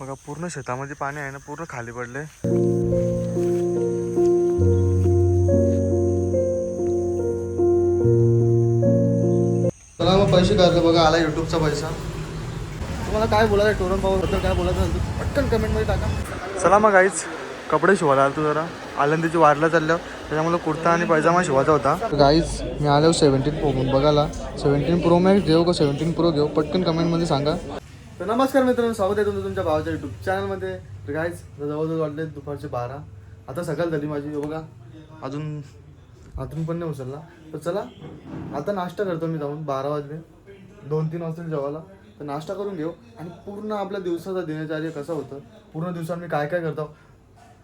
बघा पूर्ण शेतामध्ये पाणी आहे ना पूर्ण खाली पडले चला मग पैसे काढले बघा आला युट्यूबचा पैसा. तुम्हाला काय बोलायचं टोरनबद्दल काय बोलायचं असेल तर पटकन कमेंटमध्ये टाका. चला मग गाईच कपडे शिवायला आलो जरा. आनंदीची वारला चालल्यावर त्याच्यामुळे कुर्ता आणि पैजामा शिवायचा होता. गाईज मी आलो सेव्हन्टीन प्रो बघायला. सेव्हन्टीन प्रो मॅक्स घेऊ का सेव्हन्टीन प्रो घेऊ? पटकन कमेंटमध्ये सांगा. तर नमस्कार मित्रांनो स्वागत आहे तुमचं तुमच्या भावाच्या युट्यूब चॅनलमध्ये तर गाईज जवळजवळ वाटले दुपारचे बारा. आता सकाळ झाली माझी बघा. अजून अजून पण नाही उचलला. तर चला आता नाश्ता करतो मी जाऊन बारा वाजले. दोन तीन वाजता जेवायला. तर नाश्ता करून घेऊ. आणि पूर्ण आपल्या दिवसाचा दिनचर्या कसं होतं पूर्ण दिवसात मी काय काय करतो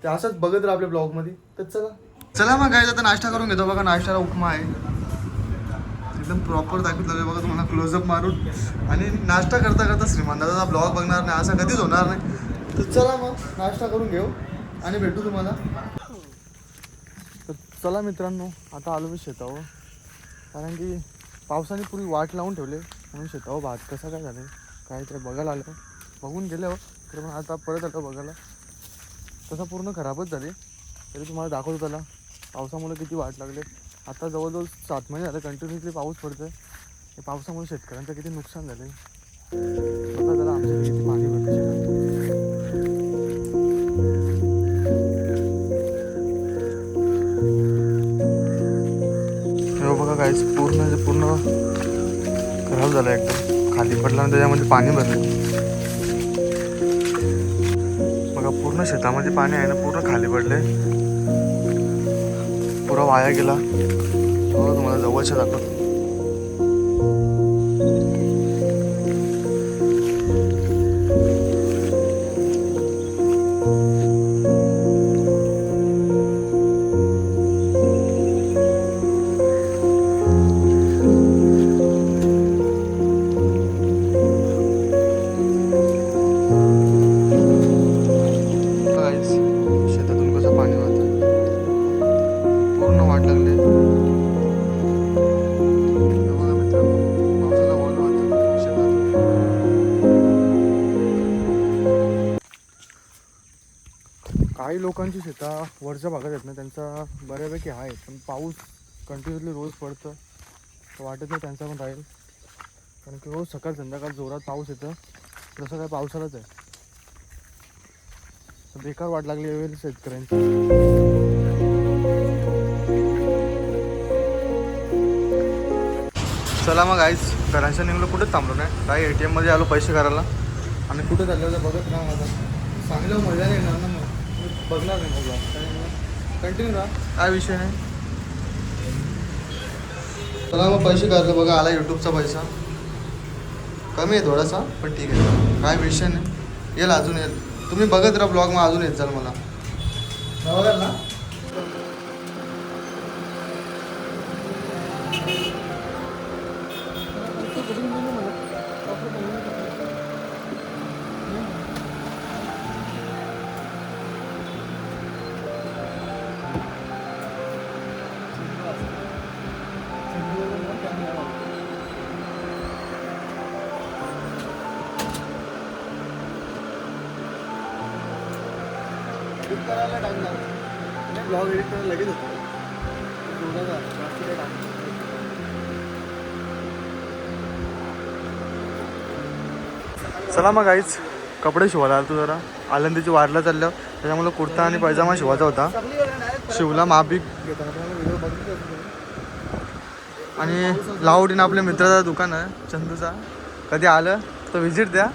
ते असंच बघत राहा आपल्या ब्लॉगमध्ये तर चला. चला मग काय आता नाश्ता करून घेतो. बघा नाश्त्याला उपमा आहे. एकदम प्रॉपर दाखवलं बघा तुम्हाला क्लोजअप मारून. आणि नाश्ता करता करता श्रीमंताचा ब्लॉग बघणार नाही असं कधीच होणार नाही. तर चला मग नाश्ता करून घेऊ आणि भेटू तुम्हाला. तर चला मित्रांनो आता आलो मी शेतावर. कारण की पावसाने पूर्वी वाट लावून ठेवले. म्हणून शेतावर भात कसा काय झालं काय बघायला आलं. बघून गेल्यावर तर मग आता परत आलं बघायला. तसा पूर्ण खराबच झाले. तरी तुम्हाला दाखवतो त्याला. पावसामुळे किती वाट लागले. आता जवळजवळ सात महिने झाले कंटिन्युअसली पाऊस पडतोय. आहे पावसामुळे शेतकऱ्यांचं किती नुकसान झालं आता जरा आमच्या किती मागे पडते बघा काहीच पूर्ण म्हणजे पूर्ण खराब झालं एकदम. खाली पडला आणि त्याच्यामध्ये पाणी भरलं. बघा पूर्ण शेतामध्ये पाणी आहे ना पूर्ण खाली पडले पुरा वाया गेला. तुम्हाला जवळच्या दाखवतो काही लोकांची शेता वरच्या भागात आहेत ना त्यांचा बऱ्यापैकी आहे. पण पाऊस कंटिन्युअसली रोज पडतं. तर वाटत नाही त्यांचा पण राहील. कारण की रोज सकाळ संध्याकाळ जोरात पाऊस येतं. तसं काय पावसालाच आहे. बेकार वाट लागली यावेळी शेतकऱ्यांची. चला मग आईच घरांच्या निघलो कुठेच थांबलो नाही. काय ए टी एममध्ये आलो पैसे करायला आणि कुठे चाललं होतं बघत ना माझा. चांगलं मजा नाही येणार ना मग बघणार नाही मग कंटिन्यू राहा काय विषय नाही. चला मग पैसे काढले बघा आला यूट्यूबचा पैसा. कमी आहे थोडासा पण ठीक आहे. काय विषय नाही. येईल अजून येईल. तुम्ही बघत राहा ब्लॉग मग अजून येत जाल मला. बघाल ना? ब्लॉग एडिट करायला लगेच होतो. चला मग आईच कपडे शिवायला आलो जरा. आलंदीची वारला चाललं. त्याच्यामुळे कुर्ता आणि पैजामा शिवायचा होता. शिवला माफी आणि लावडीनं आपल्या मित्राचा दुकान आहे चंदूचा. कधी आलं तर व्हिजिट द्या.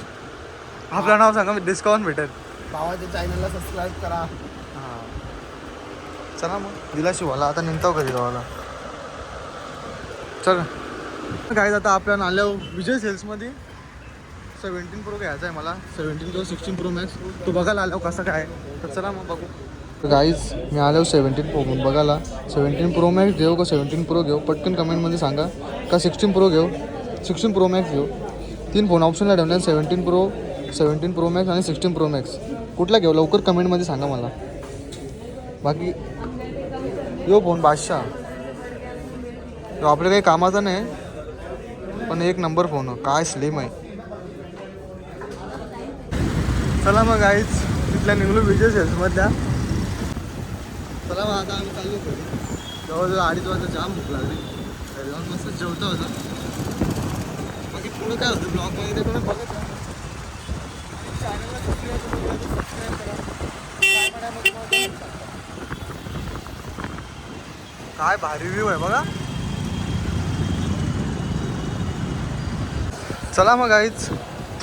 आपलं नाव सांगा डिस्काउंट भेटेल. भावाच्या चॅनलला सबस्क्राईब करा. हां. चला मग दिला शिवाला आता निघतो कधी गावाला चल. काय आता आपल्या आल्यावर विजय सेल्समध्ये सेवन्टीन प्रो घ्यायचा आहे मला. सेवन्टीन किंवा सिक्स्टीन प्रो मॅक्स तो बघायला आल्यावर कसं काय तर चला मग बघू. गाईज मी आल्यावर सेवन्टीन प्रो बघायला. सेवन्टीन प्रो मॅक्स घेऊ का सेवन्टीन प्रो घेऊ? पटकन कमेंटमध्ये सांगा. का सिक्स्टीन प्रो घेऊ? सिक्स्टीन प्रो मॅक्स घेऊ. तीन फोन ऑप्शनला ठेवले seventeen pro seventeen pro max आणि सिक्स्टीन प्रो मॅक्स कुठला घेऊ? लवकर कमेंटमध्ये सांगा मला. बाकी यो फोन बादशाह. तो आपल्या काही कामाचा नाही. पण एक नंबर फोन. काय स्लिम आहे. चला मग आईच तिथल्या निघलो विजय सेल्समधल्या चला मग आता आम्ही चाललो जवळजवळ अडीच वाजता जाम भूक लागली. जाऊन मस्त जेवता होतं बाकी पुढं काय होतं? ब्लॉग वगैरे कोणी बघत नाही चॅनलला सबस्क्राईब करा काय म्हणायमध्ये मला ते सांगा. काय भारी व्ह्यू आहे बघा. चला मग आईच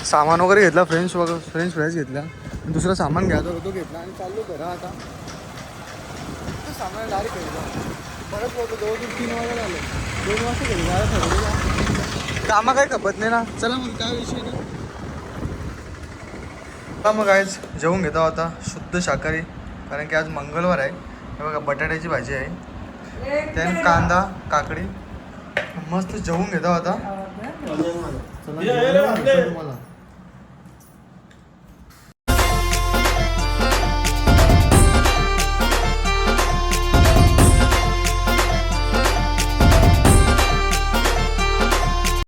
सामान वगैरे घेतला फ्रेंच वगैरे फ्रेंच फ्राईज घेतल्या आणि दुसरं सामान घ्यायचं होतं घेतला आणि चाललो घरा आता. ते सामान डायरेक्ट घेतलं परत होतो जवळजवळ तीन वाजता आलो दोन वाजता घरी जायला ठरवलं कामं काय खपत नाही ना. चला मग काय विषय नाही. चला मग आईच जेवून घेतो आता. शुद्ध शाकाहारी. कारण की आज मंगळवार आहे. हे बघा बटाट्याची भाजी आहे. त्यान कांदा काकडी. मस्त जेवून घेतो आता. तुम्हाला.